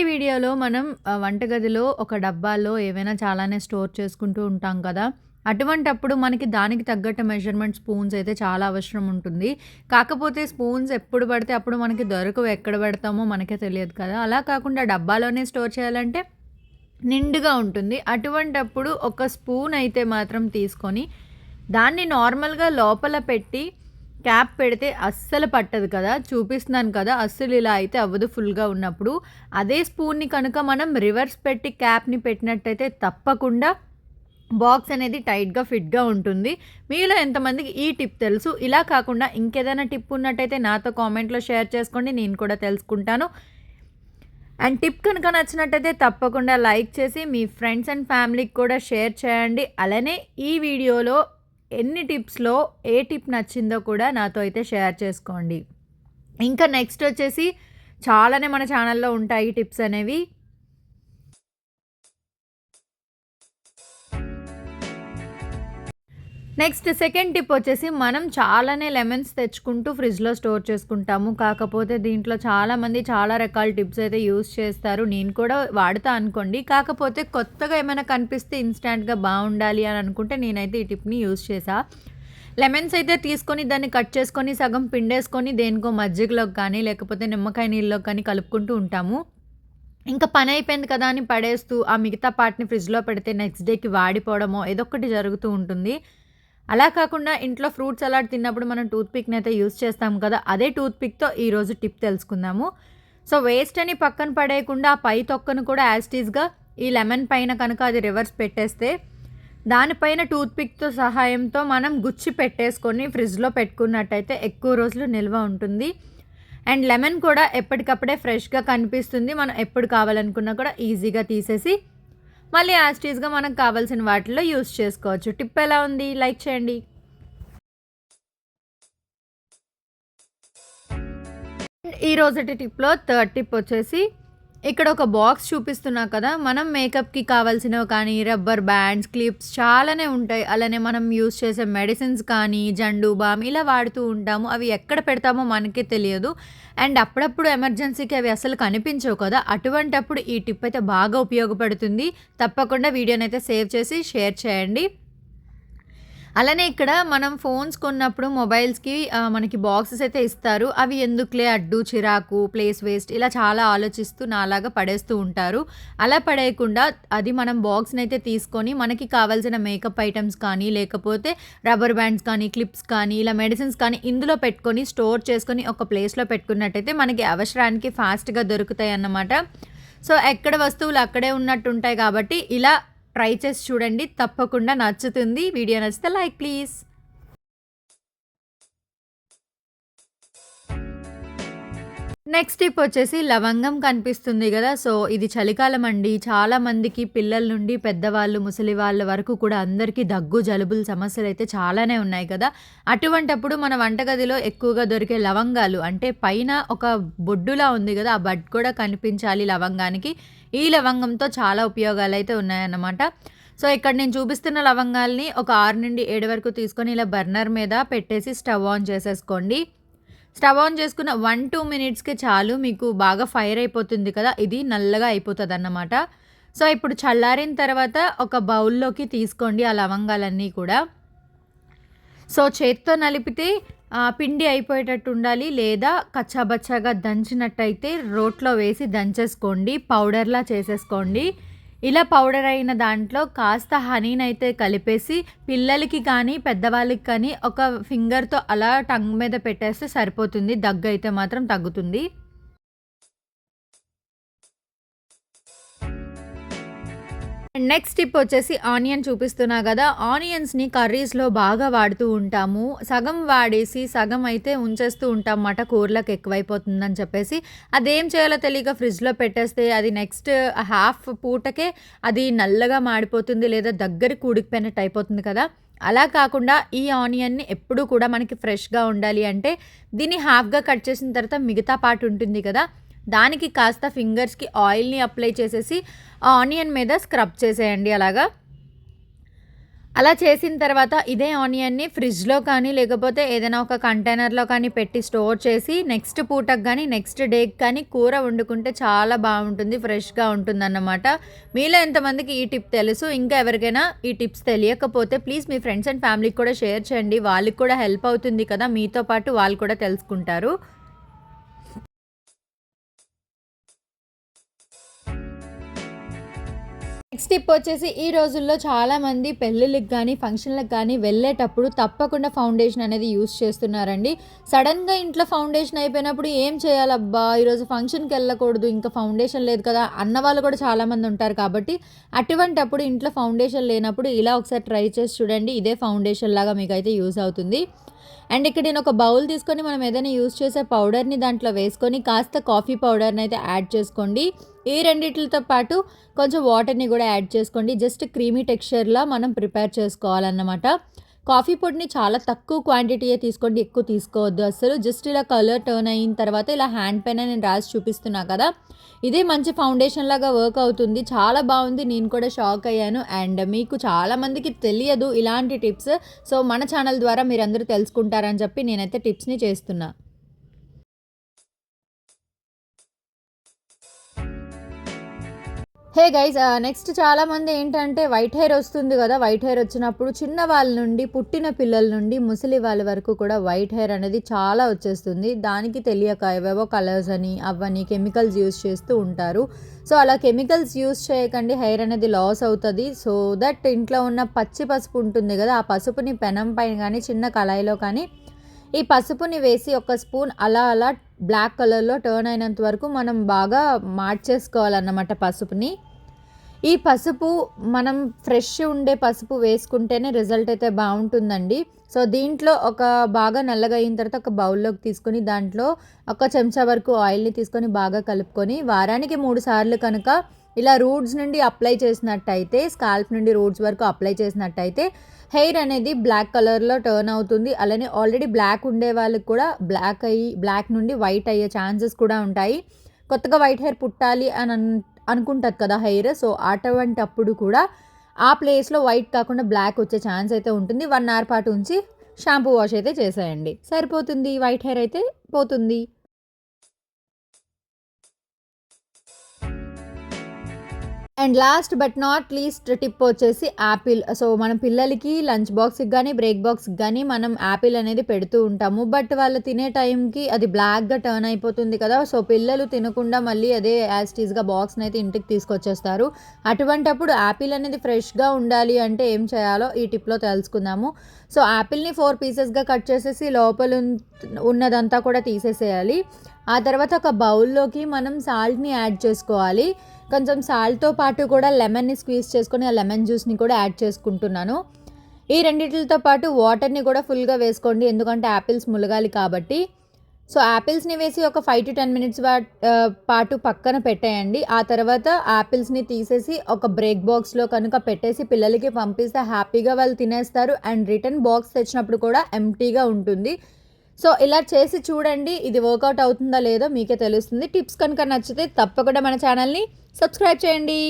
ఇవాల్టి వీడియోలో మనం వంటగదిలో ఒక డబ్బాలో ఏవైనా చాలానే స్టోర్ చేసుకుంటూ ఉంటాం కదా! అటువంటప్పుడు మనకి దానికి తగ్గట్టు మెజర్‌మెంట్ స్పూన్స్ అయితే చాలా అవసరం ఉంటుంది. కాకపోతే స్పూన్స్ ఎప్పుడు పడితే అప్పుడు మనకి దొరకవు. ఎక్కడ పెడతామో మనకే తెలియదు కదా! అలా కాకుండా డబ్బాలోనే స్టోర్ చేయాలంటే నిండుగా ఉంటుంది. అటువంటప్పుడు ఒక స్పూన్ అయితే మాత్రం తీసుకొని దాన్ని నార్మల్‌గా లోపల పెట్టి క్యాప్ పెడితే అస్సలు పట్టదు కదా! చూపిస్తున్నాను కదా! అస్సలు ఇలా అయితే అవ్వదు ఫుల్‌గా ఉన్నప్పుడు. అదే స్పూన్‌ని కనుక మనం రివర్స్ పెట్టి క్యాప్‌ని పెట్టినట్టయితే తప్పకుండా బాక్స్ అనేది టైట్‌గా ఫిట్‌గా ఉంటుంది. మీలో ఎంతమందికి ఈ టిప్ తెలుసు? ఇలా కాకుండా ఇంకేదైనా టిప్ ఉన్నట్టయితే నాతో కామెంట్‌లో షేర్ చేసుకోండి. నేను కూడా తెలుసుకుంటాను. అండ్ టిప్ కనుక నచ్చినట్టయితే తప్పకుండా లైక్ చేసి మీ ఫ్రెండ్స్ అండ్ ఫ్యామిలీకి కూడా షేర్ చేయండి. అలానే ఈ వీడియోలో ఎన్ని టిప్స్‌లో ఏ టిప్ నచ్చిందో కూడా నాతో అయితే షేర్ చేసుకోండి. ఇంకా నెక్స్ట్ వచ్చేసి చాలానే మన ఛానల్‌లో ఉంటాయి టిప్స్ అనేవి. నెక్స్ట్ సెకండ్ టిప్ వచ్చేసి మనం చాలానే లెమన్స్ తెచ్చుకుంటూ ఫ్రిడ్జ్‌లో స్టోర్ చేసుకుంటాము. కాకపోతే దీంట్లో చాలామంది చాలా రకాల టిప్స్ అయితే యూస్ చేస్తారు. నేను కూడా వాడుతా అనుకోండి. కాకపోతే కొత్తగా ఏమైనా కనిపిస్తే ఇన్‌స్టాంట్‌గా బాగుండాలి అని అనుకుంటే నేనైతే ఈ టిప్‌ని యూజ్ చేసా లెమన్స్ అయితే తీసుకొని దాన్ని కట్ చేసుకొని సగం పిండేసుకొని దేనికో మజ్జిగలోకి కానీ లేకపోతే నిమ్మకాయ నీళ్ళలోకి కానీ కలుపుకుంటూ ఉంటాము. ఇంకా పని అయిపోయింది కదా అని పడేస్తూ ఆ మిగతా పార్ట్‌ని ఫ్రిడ్జ్‌లో పెడితే నెక్స్ట్ డేకి వాడిపోవడమో ఏదో ఒకటి జరుగుతూ ఉంటుంది. అలా కాకుండా ఇంట్లో ఫ్రూట్ సలాడ్ తిన్నప్పుడు మనం టూత్పిక్ని అయితే యూస్ చేస్తాం కదా! అదే టూత్పిక్తో ఈరోజు టిప్ తెలుసుకుందాము. సో వేస్ట్ అని పక్కన పడేయకుండా ఆ పై తొక్కను కూడా యాజ్ ఈ లెమన్ పైన కనుక అది రివర్స్ పెట్టేస్తే దానిపైన టూత్పిక్తో సహాయంతో మనం గుచ్చి పెట్టేసుకొని ఫ్రిడ్జ్‌లో పెట్టుకున్నట్టయితే ఎక్కువ రోజులు నిల్వ ఉంటుంది. అండ్ లెమన్ కూడా ఎప్పటికప్పుడే ఫ్రెష్‌గా కనిపిస్తుంది. మనం ఎప్పుడు కావాలనుకున్నా కూడా ఈజీగా తీసేసి మళ్ళీ యాస్టీస్గా మనకు కావాల్సిన వాటిలో యూస్ చేసుకోవచ్చు. టిప్ ఎలా ఉంది? లైక్ చేయండి. ఈ రోజు టిప్‌లో థర్డ్ టిప్ వచ్చేసి ఇక్కడ ఒక బాక్స్ చూపిస్తున్నా కదా! మనం మేకప్‌కి కావాల్సినవి కానీ రబ్బర్ బ్యాండ్స్, క్లిప్స్ చాలానే ఉంటాయి. అలానే మనం యూజ్ చేసే మెడిసిన్స్ కానీ జండు బామ్ ఇలా వాడుతూ ఉంటాము. అవి ఎక్కడ పెడతామో మనకే తెలియదు. అండ్ అప్పుడప్పుడు ఎమర్జెన్సీకి అవి అసలు కనిపించవు కదా! అటువంటప్పుడు ఈ టిప్ అయితే బాగా ఉపయోగపడుతుంది. తప్పకుండా వీడియోనైతే సేవ్ చేసి షేర్ చేయండి. అలానే ఇక్కడ మనం ఫోన్స్ కొన్నప్పుడు మొబైల్స్‌కి మనకి బాక్సెస్ అయితే ఇస్తారు. అవి ఎందుకులే అడ్డు, చిరాకు, ప్లేస్ వేస్ట్ ఇలా చాలా ఆలోచిస్తూ నాలాగా పడేస్తూ ఉంటారు. అలా పడేయకుండా అది మనం బాక్స్‌ని అయితే తీసుకొని మనకి కావాల్సిన మేకప్ ఐటమ్స్ కానీ లేకపోతే రబ్బర్ బ్యాండ్స్ కానీ, క్లిప్స్ కానీ ఇలా మెడిసిన్స్ కానీ ఇందులో పెట్టుకొని స్టోర్ చేసుకొని ఒక ప్లేస్‌లో పెట్టుకున్నట్టయితే మనకి అవసరానికి ఫాస్ట్‌గా దొరుకుతాయి అన్నమాట సో ఎక్కడ వస్తువులు అక్కడే ఉన్నట్టు ఉంటాయి కాబట్టి ఇలా ట్రై చేసి చూడండి. తప్పకుండా నచ్చుతుంది. వీడియో నచ్చితే లైక్ ప్లీజ్. నెక్స్ట్ టిప్ వచ్చేసి లవంగం కనిపిస్తుంది కదా సో ఇది చలికాలం అండి. చాలా మందికి పిల్లల నుండి పెద్దవాళ్ళు, ముసలి వాళ్ళ వరకు కూడా అందరికీ దగ్గు, జలుబుల అయితే చాలానే ఉన్నాయి కదా! అటువంటప్పుడు మన వంటగదిలో ఎక్కువగా దొరికే లవంగాలు అంటే పైన ఒక బొడ్డులా ఉంది కదా ఆ బడ్ కూడా కనిపించాలి లవంగానికి. ఈ లవంగంతో చాలా ఉపయోగాలు అయితే ఉన్నాయన్నమాట. సో ఇక్కడ నేను చూపిస్తున్న లవంగాల్ని ఒక 6-7 వరకు తీసుకొని ఇలా బర్నర్ మీద పెట్టేసి స్టవ్ ఆన్ చేసేసుకోండి. స్టవ్ ఆన్ చేసుకున్న 1, 2 మినిట్స్‌కే చాలు మీకు బాగా ఫైర్ అయిపోతుంది కదా! ఇది నల్లగా అయిపోతుంది అన్నమాట సో ఇప్పుడు చల్లారిన తర్వాత ఒక బౌల్‌లోకి తీసుకోండి ఆ లవంగాలన్నీ కూడా. సో చేత్తో నలిపితే పిండి అయిపోయేటట్టు ఉండాలి. లేదా కచ్చాబచ్చాగా దంచినట్టయితే రోట్లో వేసి దంచేసుకోండి. పౌడర్‌లా చేసేసుకోండి. ఇలా పౌడర్ అయిన దాంట్లో కాస్త హనీనైతే కలిపేసి పిల్లలకి కానీ, పెద్దవాళ్ళకి కానీ ఒక ఫింగర్‌తో అలా టంగ్ మీద పెట్టేస్తే సరిపోతుంది. దగ్గు అయితే మాత్రం తగ్గుతుంది. నెక్స్ట్ టిప్ వచ్చేసి ఆనియన్ చూపిస్తున్నా కదా ఆనియన్స్‌ని కర్రీస్‌లో బాగా వాడుతూ ఉంటాము. సగం వాడేసి సగం అయితే ఉంచేస్తూ ఉంటాం అన్నమాట కూరలకు ఎక్కువైపోతుందని చెప్పేసి. అదేం చేయాలో తెలియక ఫ్రిడ్జ్‌లో పెట్టేస్తే అది నెక్స్ట్ హాఫ్ పూటకే అది నల్లగా మాడిపోతుంది. లేదా దగ్గరికి ఉడికిపోయినట్టు అయిపోతుంది కదా! అలా కాకుండా ఈ ఆనియన్‌ని ఎప్పుడూ కూడా మనకి ఫ్రెష్‌గా ఉండాలి అంటే దీన్ని హాఫ్‌గా కట్ చేసిన తర్వాత మిగతా పార్ట్ ఉంటుంది కదా! దానికి కాస్త ఫింగర్స్‌కి ఆయిల్‌ని అప్లై చేసేసి ఆ ఆనియన్ మీద స్క్రబ్ చేసేయండి అలాగా. అలా చేసిన తర్వాత ఇదే ఆనియన్‌ని ఫ్రిడ్జ్‌లో కానీ, లేకపోతే ఏదైనా ఒక కంటైనర్‌లో కానీ పెట్టి స్టోర్ చేసి నెక్స్ట్ పూటకు కానీ నెక్స్ట్ డేకి కానీ కూర వండుకుంటే చాలా బాగుంటుంది ఫ్రెష్‌గా ఉంటుందన్నమాట. మీలో ఎంతమందికి ఈ టిప్ తెలుసు? ఇంకా ఎవరికైనా ఈ టిప్స్ తెలియకపోతే ప్లీజ్ మీ ఫ్రెండ్స్ అండ్ ఫ్యామిలీకి కూడా షేర్ చేయండి. వాళ్ళకి కూడా హెల్ప్ అవుతుంది కదా! మీతో పాటు వాళ్ళు కూడా తెలుసుకుంటారు. నెక్స్ట్ టిప్ వచ్చేసి ఈ రోజుల్లో చాలామంది పెళ్ళిళ్ళకి కానీ ఫంక్షన్లకు కానీ వెళ్ళేటప్పుడు తప్పకుండా ఫౌండేషన్ అనేది యూస్ చేస్తున్నారండి. సడన్గా ఇంట్లో ఫౌండేషన్ అయిపోయినప్పుడు ఏం చేయాలబ్బా? ఈరోజు ఫంక్షన్కి వెళ్ళకూడదు ఇంకా ఫౌండేషన్ లేదు కదా అన్న వాళ్ళు కూడా చాలామంది ఉంటారు కాబట్టి అటువంటప్పుడు ఇంట్లో ఫౌండేషన్ లేనప్పుడు ఇలా ఒకసారి ట్రై చేసి చూడండి. ఇదే ఫౌండేషన్ లాగా మీకు అయితే యూస్ అవుతుంది. అండ్ ఇక్కడ నేను ఒక బౌల్ తీసుకొని మనం ఏదైనా యూస్ చేసే పౌడర్ని దాంట్లో వేసుకొని కాస్త కాఫీ పౌడర్ని అయితే యాడ్ చేసుకోండి. ఈ రెండిట్లతో పాటు కొంచెం వాటర్ని కూడా యాడ్ చేసుకోండి. జస్ట్ క్రీమీ టెక్స్చర్లా మనం ప్రిపేర్ చేసుకోవాలన్నమాట. కాఫీ పొడిని చాలా తక్కువ క్వాంటిటీయే తీసుకోండి ఎక్కువ తీసుకోవద్దు అసలు జస్ట్ ఇలా కలర్ టర్న్ అయిన తర్వాత ఇలా హ్యాండ్ పెన్ నేను రాసి చూపిస్తున్నా కదా ఇదే మంచి ఫౌండేషన్ లాగా వర్క్ అవుతుంది. చాలా బాగుంది నేను కూడా షాక్ అయ్యాను. అండ్ మీకు చాలామందికి తెలియదు ఇలాంటి టిప్స్. సో మన ఛానల్ ద్వారా మీరందరూ తెలుసుకుంటారని చెప్పి నేనైతే టిప్స్ని చేస్తున్నా. హే గైజ్ నెక్స్ట్ చాలామంది ఏంటంటే వైట్ హెయిర్ వస్తుంది కదా వైట్ హెయిర్ వచ్చినప్పుడు చిన్న వాళ్ళ నుండి పుట్టిన పిల్లల నుండి ముసలి వాళ్ళ వరకు కూడా వైట్ హెయిర్ అనేది చాలా వచ్చేస్తుంది. దానికి తెలియక ఏవేవో కలర్స్ అని అవన్నీ కెమికల్స్ యూస్ చేస్తూ ఉంటారు. సో అలా కెమికల్స్ యూస్ చేయకండి హెయిర్ అనేది లాస్ అవుతుంది. సో దట్ ఇంట్లో ఉన్న పచ్చి పసుపు ఉంటుంది కదా ఆ పసుపుని పెనం పైన కానీ చిన్న కళాయిలో కానీ ఈ పసుపుని వేసి ఒక స్పూన్ అలా అలా బ్లాక్ కలర్లో టర్న్ అయినంత వరకు మనం బాగా మార్చేసుకోవాలన్నమాట పసుపుని. ఈ పసుపు మనం ఫ్రెష్ ఉండే పసుపు వేసుకుంటేనే రిజల్ట్ అయితే బాగుంటుందండి. సో దీంట్లో ఒక బాగా నల్లగా అయిన తర్వాత ఒక బౌల్లోకి తీసుకొని దాంట్లో ఒక చెంచా వరకు ఆయిల్ని తీసుకొని బాగా కలుపుకొని వారానికి మూడు సార్లు కనుక ఇలా రూట్స్ నుండి అప్లై చేసినట్టయితే స్కాల్ప్ నుండి రూట్స్ వరకు అప్లై చేసినట్టయితే హెయిర్ అనేది బ్లాక్ కలర్లో టర్న్ అవుతుంది. అలానే ఆల్రెడీ బ్లాక్ ఉండే వాళ్ళకి కూడా బ్లాక్ అయ్యి బ్లాక్ నుండి వైట్ అయ్యే ఛాన్సెస్ కూడా ఉంటాయి. కొత్తగా వైట్ హెయిర్ పుట్టాలి అని అనుకుంటుంది కదా హెయిర్. సో అటువంటప్పుడు కూడా ఆ ప్లేస్లో వైట్ కాకుండా బ్లాక్ వచ్చే ఛాన్స్ అయితే ఉంటుంది. వన్ అవర్ పాటు ఉంచి షాంపూ వాష్ అయితే చేసేయండి. సరిపోతుంది వైట్ హెయిర్ అయితే? పోతుంది. And last but not least tip వచ్చేసి యాపిల్ సో మన పిల్లలకి లంచ్ బాక్స్కి కానీ బ్రేక్ బాక్స్కి కానీ మనం యాపిల్ అనేది పెడుతూ ఉంటాము. బట్ వాళ్ళు తినే టైంకి అది బ్లాక్గా టర్న్ అయిపోతుంది కదా. సో పిల్లలు తినకుండా మళ్ళీ అదే యాస్టీస్గా బాక్స్ని అయితే ఇంటికి తీసుకొచ్చేస్తారు. అటువంటప్పుడు యాపిల్ అనేది ఫ్రెష్గా ఉండాలి అంటే ఏం చేయాలో ఈ టిప్లో తెలుసుకుందాము. సో యాపిల్ని ఫోర్ పీసెస్గా కట్ చేసేసి లోపల ఉన్నదంతా కూడా తీసేసేయాలి. ఆ తర్వాత ఒక బౌల్లోకి మనం సాల్ట్ని యాడ్ చేసుకోవాలి. కొంచెం సాల్ట్తో పాటు కూడా లెమన్ని స్క్వీజ్ చేసుకొని ఆ లెమన్ జ్యూస్ని కూడా యాడ్ చేసుకుంటున్నాను. ఈ రెండింటితో పాటు వాటర్ని కూడా ఫుల్గా వేసుకోండి. ఎందుకంటే యాపిల్స్ ములగాలి కాబట్టి. సో యాపిల్స్ని వేసి ఒక ఫైవ్ టు టెన్ మినిట్స్ పాటు పక్కన పెట్టేయండి. ఆ తర్వాత యాపిల్స్ని తీసేసి ఒక బ్రేక్ బాక్స్లో కనుక పెట్టేసి పిల్లలకి పంపిస్తే హ్యాపీగా వాళ్ళు తినేస్తారు. అండ్ రిటర్న్ బాక్స్ తెచ్చినప్పుడు కూడా ఎంటీగా ఉంటుంది. సో ఇలా చేసి చూడండి ఇది వర్కౌట్ అవుతుందా లేదో మీకే తెలుస్తుంది. టిప్స్ కనుక నచ్చితే తప్పకుండా మన ఛానల్ని సబ్స్క్రైబ్ చేయండి.